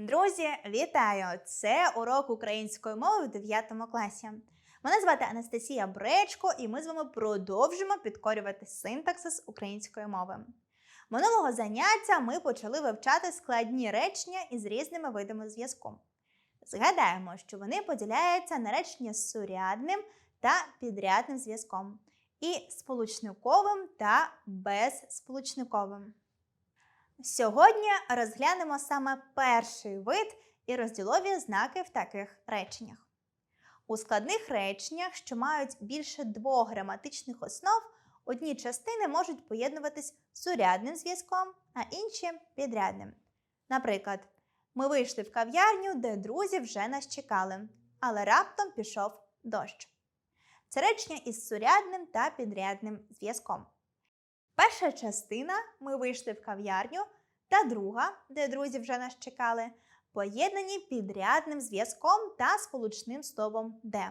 Друзі, вітаю! Це урок української мови в 9 класі. Мене звати Анастасія Бречко, і ми з вами продовжимо підкорювати синтаксис української мови. Минулого заняття ми почали вивчати складні речення із різними видами зв'язку. Згадаємо, що вони поділяються на речення з сурядним та підрядним зв'язком, і сполучниковим та безсполучниковим. Сьогодні розглянемо саме перший вид і розділові знаки в таких реченнях. У складних реченнях, що мають більше двох граматичних основ, одні частини можуть поєднуватись сурядним зв'язком, а інші підрядним. Наприклад, ми вийшли в кав'ярню, де друзі вже нас чекали, але раптом пішов дощ. Це речення із сурядним та підрядним зв'язком. Перша частина ми вийшли в кав'ярню, та друга, де друзі вже нас чекали, поєднані підрядним зв'язком та сполучним словом де.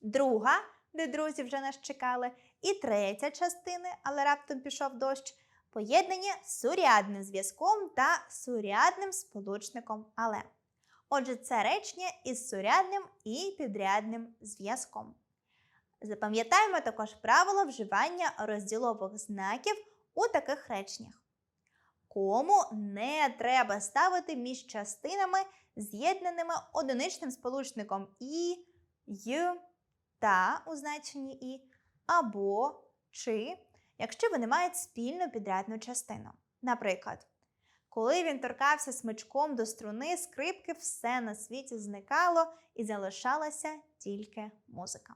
Друга, де друзі вже нас чекали, і третя частини, але раптом пішов дощ, поєднані сурядним зв'язком та сурядним сполучником але. Отже, це речення із сурядним і підрядним зв'язком. Запам'ятаємо також правило вживання розділових знаків у таких реченнях. Кому не треба ставити між частинами, з'єднаними одиничним сполучником і, й, та у значенні і, або чи, якщо вони мають спільну підрядну частину. Наприклад, коли він торкався смичком до струни, скрипки все на світі зникало і залишалася тільки музика.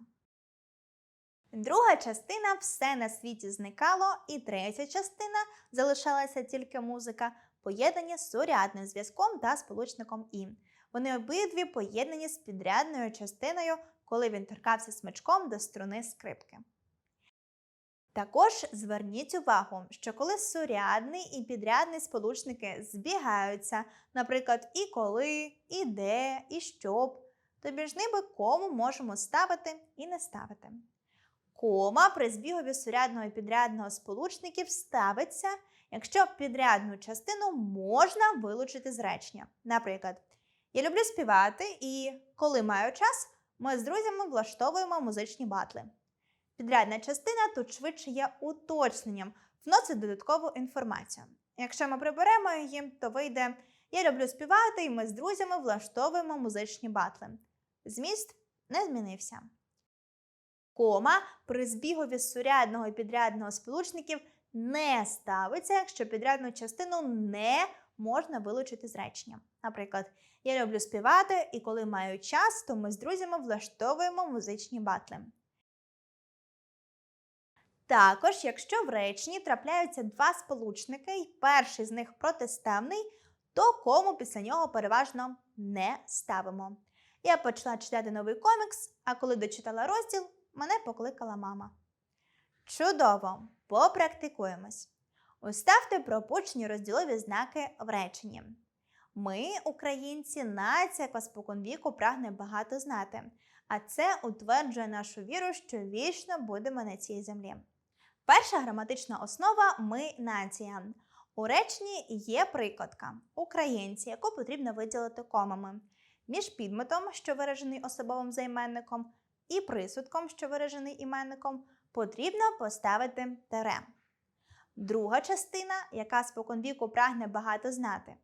Друга частина все на світі зникало, і третя частина залишалася тільки музика, поєднані з сурядним зв'язком та сполучником і. Вони обидві поєднані з підрядною частиною, коли він торкався смичком до струни скрипки. Також зверніть увагу, що коли сурядний і підрядний сполучники збігаються, наприклад, і коли, і де, і щоб, то між ними кому можемо ставити і не ставити. Кома при збігові сурядного і підрядного сполучників ставиться, якщо підрядну частину можна вилучити з речення. Наприклад, я люблю співати, і коли маю час, ми з друзями влаштовуємо музичні батли. Підрядна частина тут швидше є уточненням, вносить додаткову інформацію. Якщо ми приберемо її, то вийде Я люблю співати, і ми з друзями влаштовуємо музичні батли. Зміст не змінився. Кома при збігові сурядного і підрядного сполучників не ставиться, якщо підрядну частину не можна вилучити з речення. Наприклад, я люблю співати, і коли маю час, то ми з друзями влаштовуємо музичні батли. Також, якщо в реченні трапляються два сполучники, і перший з них протиставний, то кому після нього переважно не ставимо. Я почала читати новий комікс, а коли дочитала розділ, мене покликала мама. Чудово! Попрактикуємось. Уставте пропущені розділові знаки в реченні. Ми, українці, нація, яка споконвіку прагне багато знати, а це утверджує нашу віру, що вічно будемо на цій землі. Перша граматична основа ми нація. У реченні є прикладка українці, яку потрібно виділити комами. Між підметом, що виражений особовим займенником, і присудком, що виражений іменником, потрібно поставити тере. Друга частина, яка споконвіку прагне багато знати.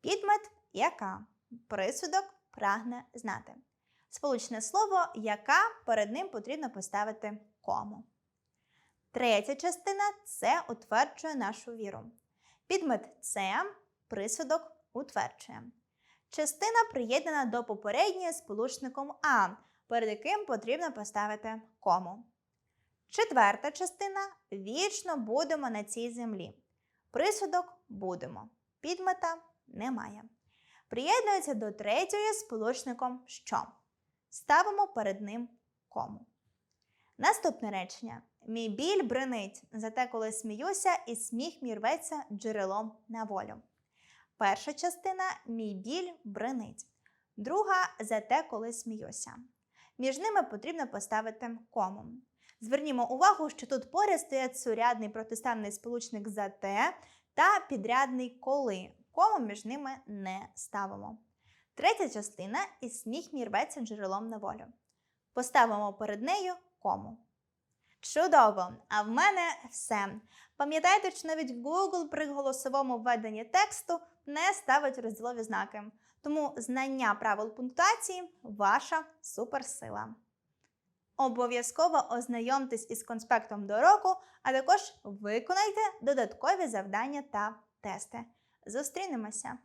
Підмет яка. Присудок прагне знати. Сполучне слово яка перед ним потрібно поставити кому. Третя частина це утверджує нашу віру. Підмет це присудок утверджує. Частина приєднана до попередньої сполучником А, перед яким потрібно поставити кому. Четверта частина вічно будемо на цій землі. Присудок будемо. Підмета немає. Приєднується до третьої сполучником що. Ставимо перед ним кому. Наступне речення. Мій біль бренить, зате коли сміюся, і сміх мій рветься джерелом на волю. Перша частина мій біль бренить. Друга зате коли сміюся. Між ними потрібно поставити кому. Звернімо увагу, що тут поряд стоять сурядний протиставний сполучник за те та підрядний коли. кому між ними не ставимо. Третя частина і сніг мірветься джерелом на волю. Поставимо перед нею кому. Чудово! А в мене все. Пам'ятайте, що навіть Google при голосовому введенні тексту не ставить розділові знаки. Тому знання правил пунктуації ваша суперсила. Обов'язково ознайомтесь із конспектом до року, а також виконайте додаткові завдання та тести. Зустрінемося!